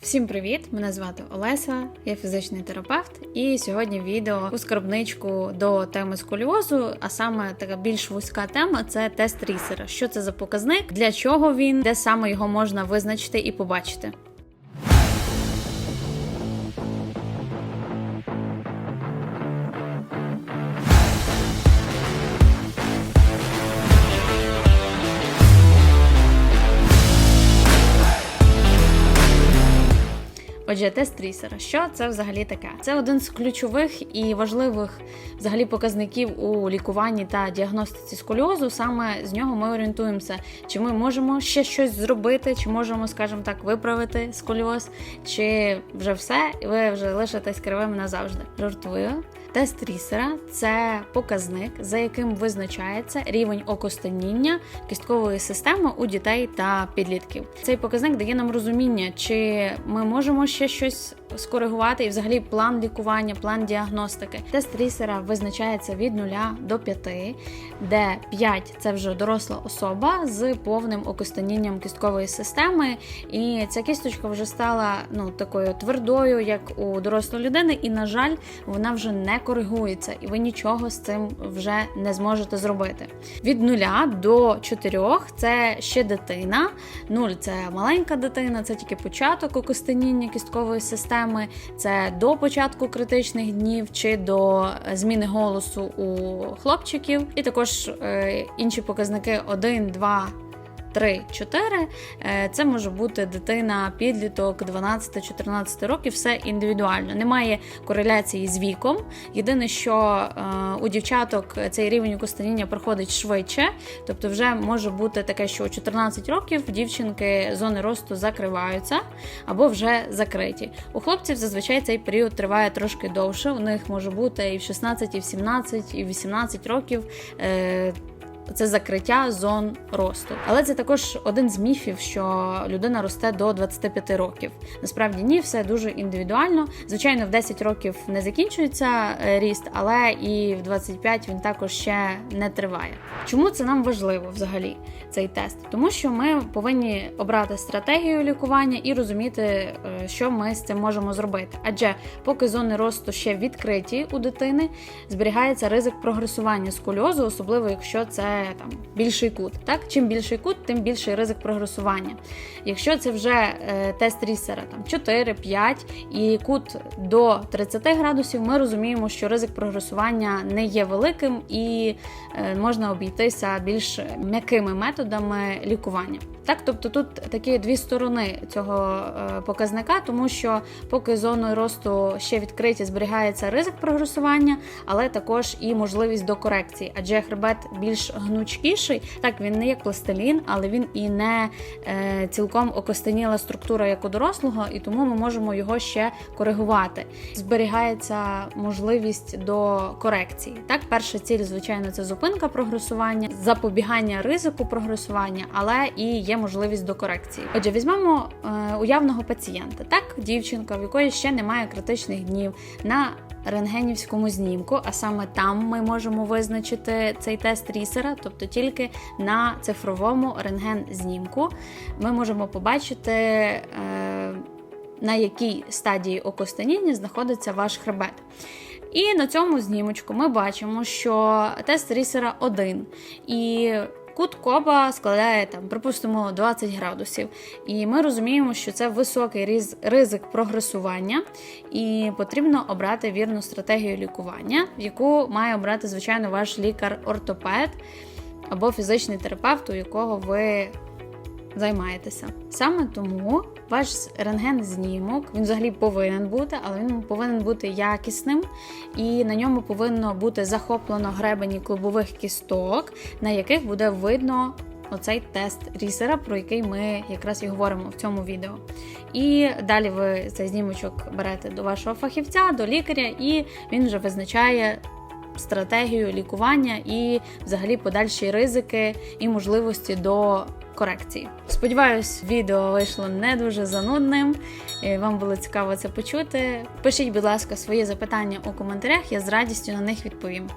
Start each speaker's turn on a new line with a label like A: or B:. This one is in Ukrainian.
A: Всім привіт! Мене звати Олеся, я фізичний терапевт, і сьогодні відео у скарбничку до теми сколіозу, а саме така більш вузька тема це тест рісера. Що це за показник, для чого він, де саме його можна визначити і побачити. Отже, тест трісера. Що це взагалі таке? Це один з ключових і важливих взагалі показників у лікуванні та діагностиці сколіозу. Саме з нього ми орієнтуємося, чи ми можемо ще щось зробити, чи можемо, скажімо так, виправити сколіоз, чи вже все, і ви вже лишитесь кривими назавжди. Жартую. Тест рісера це показник, за яким визначається рівень окостеніння кісткової системи у дітей та підлітків. Цей показник дає нам розуміння, чи ми можемо ще щось скоригувати, і взагалі план лікування, план діагностики. Тест рісера визначається від 0 до 5, де 5 – це вже доросла особа з повним окостенінням кісткової системи, і ця кісточка вже стала ну такою твердою, як у дорослої людини, і на жаль, вона вже не коригується, і ви нічого з цим вже не зможете зробити. Від 0 до 4 – це ще дитина. 0 – це маленька дитина, це тільки початок окостеніння кісткової системи. Це до початку критичних днів чи до зміни голосу у хлопчиків, і також е, інші показники 1, 2, 3, 4 Е, це може бути дитина, підліток 12-14 років, все індивідуально. Немає кореляції з віком. Єдине, що е, у дівчаток цей рівень окостеніння проходить швидше, тобто вже може бути таке, що у 14 років дівчинки зони росту закриваються або вже закриті. У хлопців зазвичай цей період триває трошки довше. У них може бути і в 16, і в 17, і в 18 років. Це закриття зон росту. Але це також один з міфів, що людина росте до 25 років. Насправді ні, все дуже індивідуально. Звичайно, в 10 років не закінчується е, ріст, але і в 25 він також ще не триває. Чому це нам важливо взагалі? Цей тест, тому що ми повинні обрати стратегію лікування і розуміти, е, що ми з цим можемо зробити. Адже поки зони росту ще відкриті у дитини, зберігається ризик прогресування сколіозу, особливо якщо це там більший кут. Так, чим більший кут, тим більший ризик прогресування. Якщо це вже е, тест рісера там 4-5 і кут до 30 градусів, ми розуміємо, що ризик прогресування не є великим і е, можна обійтися більш м'якими методами лікування. Так, тобто тут такі дві сторони цього е, показника, тому що поки зоною росту ще відкриті, зберігається ризик прогресування, але також і можливість до корекції, адже хребет більш гнучкіший. Так, він не як пластилін, але він і не е, цілком окостеніла структура як у дорослого, і тому ми можемо його ще коригувати. Зберігається можливість до корекції. Так, перша ціль, звичайно, це зупинка прогресування, запобігання ризику прогресування, але і є можливість до корекції. Отже, візьмемо е, уявного пацієнта, так, дівчинка, в якої ще немає критичних днів на рентгенівському знімку, а саме там ми можемо визначити цей тест рісера, тобто тільки на цифровому рентген-знімку ми можемо побачити. Е, на якій стадії окостеніння знаходиться ваш хребет. І на цьому знімочку ми бачимо, що тест рісера 1. І Кут коба складає там, припустимо, 20 градусів, і ми розуміємо, що це високий ризик прогресування, і потрібно обрати вірну стратегію лікування, яку має обрати, звичайно, ваш лікар-ортопед або фізичний терапевт, у якого ви займаєтеся. Саме тому ваш рентген-знімок він взагалі повинен бути, але він повинен бути якісним, і на ньому повинно бути захоплено гребені клубових кісток, на яких буде видно. Оцей тест рісера, про який ми якраз і говоримо в цьому відео. І далі ви цей знімочок берете до вашого фахівця, до лікаря, і він вже визначає стратегію лікування і взагалі подальші ризики і можливості до корекції. Сподіваюсь, відео вийшло не дуже занудним. Вам було цікаво це почути. Пишіть, будь ласка, свої запитання у коментарях, я з радістю на них відповім.